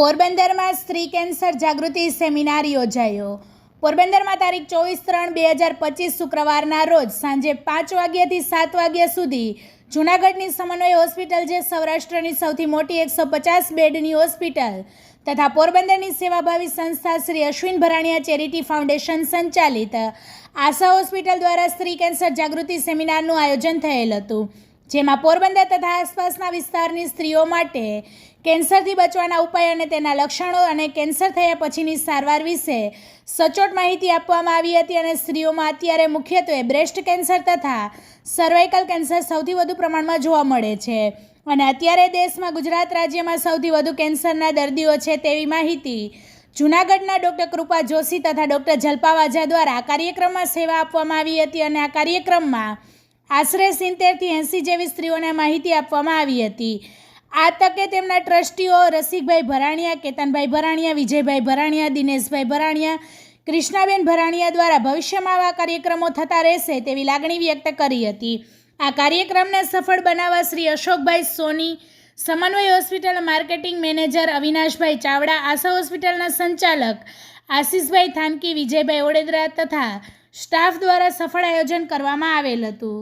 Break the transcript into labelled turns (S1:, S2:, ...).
S1: પોરબંદરમાં સ્ત્રી કેન્સર જાગૃતિ સેમિનાર યોજાયો. પોરબંદરમાં તારીખ ચોવીસ ત્રણ બે હજાર પચીસ શુક્રવારના રોજ સાંજે પાંચ વાગ્યાથી સાત વાગ્યા સુધી જૂનાગઢની સમન્વય હોસ્પિટલ જે સૌરાષ્ટ્રની સૌથી મોટી એકસો પચાસ બેડની હોસ્પિટલ તથા પોરબંદરની સેવાભાવી સંસ્થા શ્રી અશ્વિન ભરાણીયા ચેરિટી ફાઉન્ડેશન સંચાલિત આશા હોસ્પિટલ દ્વારા સ્ત્રી કેન્સર જાગૃતિ સેમિનારનું આયોજન થયેલ હતું. જેમાં પોરબંદર તથા આસપાસના વિસ્તારની સ્ત્રીઓ માટે કેન્સરથી બચવાના ઉપાય અને તેના લક્ષણો અને કેન્સર થયા પછીની સારવાર વિશે સચોટ માહિતી આપવામાં આવી હતી અને સ્ત્રીઓમાં અત્યારે મુખ્યત્વે બ્રેસ્ટ કેન્સર તથા સર્વાઇકલ કેન્સર સૌથી વધુ પ્રમાણમાં જોવા મળે છે. અને અત્યારે દેશમાં ગુજરાત રાજ્યમાં સૌથી વધુ કેન્સરના દર્દીઓ છે તેવી માહિતી જૂનાગઢના ડૉક્ટર કૃપા જોશી તથા ડૉક્ટર જલ્પા વાજા દ્વારા આ કાર્યક્રમમાં સેવા આપવામાં આવી હતી અને આ કાર્યક્રમમાં આશરે સિત્તેરથી એંસી જેવી સ્ત્રીઓને માહિતી આપવામાં આવી હતી. આ તકે તેમના ટ્રસ્ટીઓ રસિકભાઈ ભરાણીયા, કેતનભાઈ ભરાણીયા, વિજયભાઈ ભરાણીયા, દિનેશભાઈ ભરાણીયા, કૃષ્ણાબેન ભરાણીયા દ્વારા ભવિષ્યમાં આવા કાર્યક્રમો થતા રહેશે તેવી લાગણી વ્યક્ત કરી હતી. આ કાર્યક્રમને સફળ બનાવવા Shri Ashokbhai Soni, Samanvay hospital marketing manager Avinashbhai Chavda, Asha હોસ્પિટલના સંચાલક આશીષભાઈ થાનકી, વિજયભાઈ ઓડેદરા તથા સ્ટાફ દ્વારા સફળ આયોજન કરવામાં આવેલ હતું.